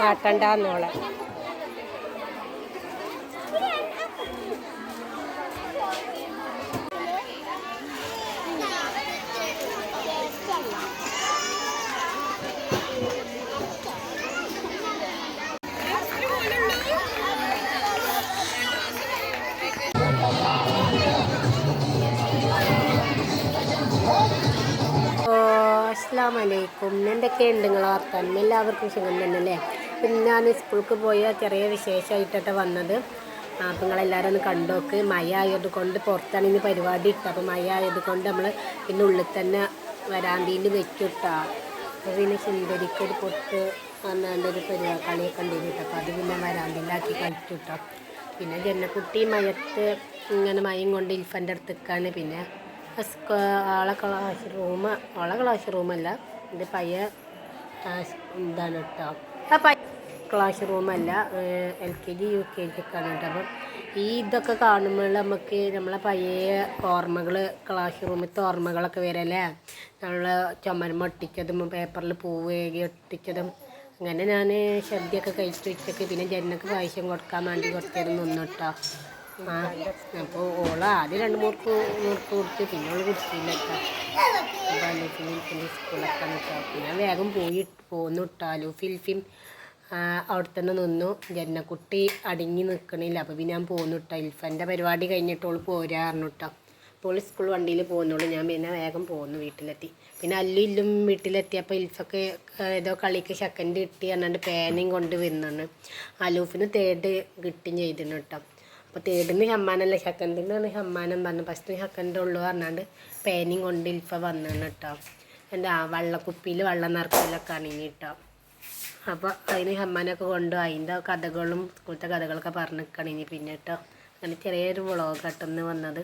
കാട്ടണ്ടെന്നോളെ അസ്സാം വലൈക്കും എന്തൊക്കെയുണ്ട് നിങ്ങൾ വർത്താനം? എല്ലാവർക്കും സുഖം തന്നെ അല്ലേ പിന്നെ ഞാൻ സ്കൂൾക്ക് പോയ ചെറിയ വിശേഷമായിട്ടൊക്കെ വന്നത്. ആ, നിങ്ങളെല്ലാവരും ഒന്ന് കണ്ടോക്ക്. മഴ ആയത് കൊണ്ട് പുറത്താണ് ഇനി പരിപാടി ഇട്ടത്. അപ്പോൾ മഴ ആയത് കൊണ്ട് നമ്മൾ പിന്നെ ഉള്ളിൽ തന്നെ വരാന്തിയിൽ വെച്ചിട്ടാ. അപ്പോൾ പിന്നെ സുന്ദരിക്കൊരു പൊട്ട് വന്നാണ്ട് ഒരു പരിപാടി കളിയൊക്കെ ഉണ്ടായിരുന്നു അപ്പോൾ അത് പിന്നെ വരാന്തയിലാക്കി കളിച്ചിട്ടോ. പിന്നെ ജനക്കുട്ടി മയത്ത് ഇങ്ങനെ മയം കൊണ്ട് ഇൽഫന്റെ അടുത്ത് നിൽക്കാണ് പിന്നെ ആളെ ക്ലാസ് റൂം ആളെ ക്ലാസ് റൂമല്ല. എന്റെ പയ്യ എന്താണ് കേട്ടോ ആ പയ്യ class റൂമല്ല L K G U K G ഒക്കെ കേട്ടോ അപ്പം ഈ ഇതൊക്കെ കാണുമ്പോൾ നമുക്ക് നമ്മളെ പഴയ ഓർമ്മകൾ ക്ലാസ് റൂമിലത്തെ ഓർമ്മകളൊക്കെ വരല്ലേ? നമ്മൾ ചുമരുമ ഒട്ടിച്ചതും പേപ്പറിൽ പൂവ് എഴുതി ഒട്ടിച്ചതും അങ്ങനെ ഞാൻ ശ്രദ്ധയൊക്കെ കഴിച്ചു വെച്ചൊക്കെ പിന്നെ ജനക്ക് പായസം കൊടുക്കാൻ വേണ്ടി കുറച്ചേരം നിന്നു കേട്ടോ അപ്പോൾ ഓൾ ആദ്യം രണ്ട് മൂർക്ക് മൂർക്ക് കൊടുത്ത് പിന്നെ ഓൾ കുടിച്ചില്ല അപ്പോൾ സ്കൂളൊക്കെ കേട്ടോ പിന്നെ വേഗം പോയി പോന്നു ഇട്ടാലു ഫിൽഫിം അവിടെ തന്നെ നിന്നു ജന്നക്കുട്ടി അടങ്ങി നിൽക്കണില്ല അപ്പോൾ പിന്നെ ഞാൻ പോന്നു കേട്ടോ ഇൽഫന്റെ പരിപാടി കഴിഞ്ഞിട്ട് ഓൾ പോരാറിഞ്ഞു കേട്ടോ അപ്പോൾ സ്കൂൾ വണ്ടിയിൽ പോകുന്നുള്ളൂ. ഞാൻ പിന്നെ വേഗം പോന്നു വീട്ടിലെത്തി. പിന്നെ അല്ലു ഇല്ലും വീട്ടിലെത്തിയപ്പോൾ ഇൽഫൊക്കെ ഏതോ കളിക്ക് സെക്കൻഡ് കിട്ടി പറഞ്ഞാണ്ട് പേനയും കൊണ്ട് വരുന്നുണ്ട് അലൂഫിന് തേർഡ് കിട്ടുകയും ചെയ്തിരുന്നു കേട്ടോ അപ്പോൾ ഹമ്മാനല്ല? സമ്മാനമല്ല സെക്കൻഡിനാണ് ഹമ്മാനം പറഞ്ഞു ഫസ്റ്റ് ഹക്കന്റെ ഉള്ളു പറഞ്ഞാണ്ട് പേനയും കൊണ്ട് ഇൽഫ വന്നാണ് കേട്ടോ എന്താ വള്ളക്കുപ്പിയിൽ വെള്ളം നിറക്കലൊക്കെ അണിഞ്ഞ് കേട്ടോ അപ്പോൾ അതിന് ഹമ്മാനൊക്കെ കൊണ്ടു അതിന്റെ കഥകളും സ്കൂളത്തെ കഥകളൊക്കെ പറഞ്ഞു കണിഞ്ഞ് പിന്നെ കേട്ടോ അങ്ങനെ ചെറിയൊരു വ്ളോഗ് കേട്ടോ വന്നത്.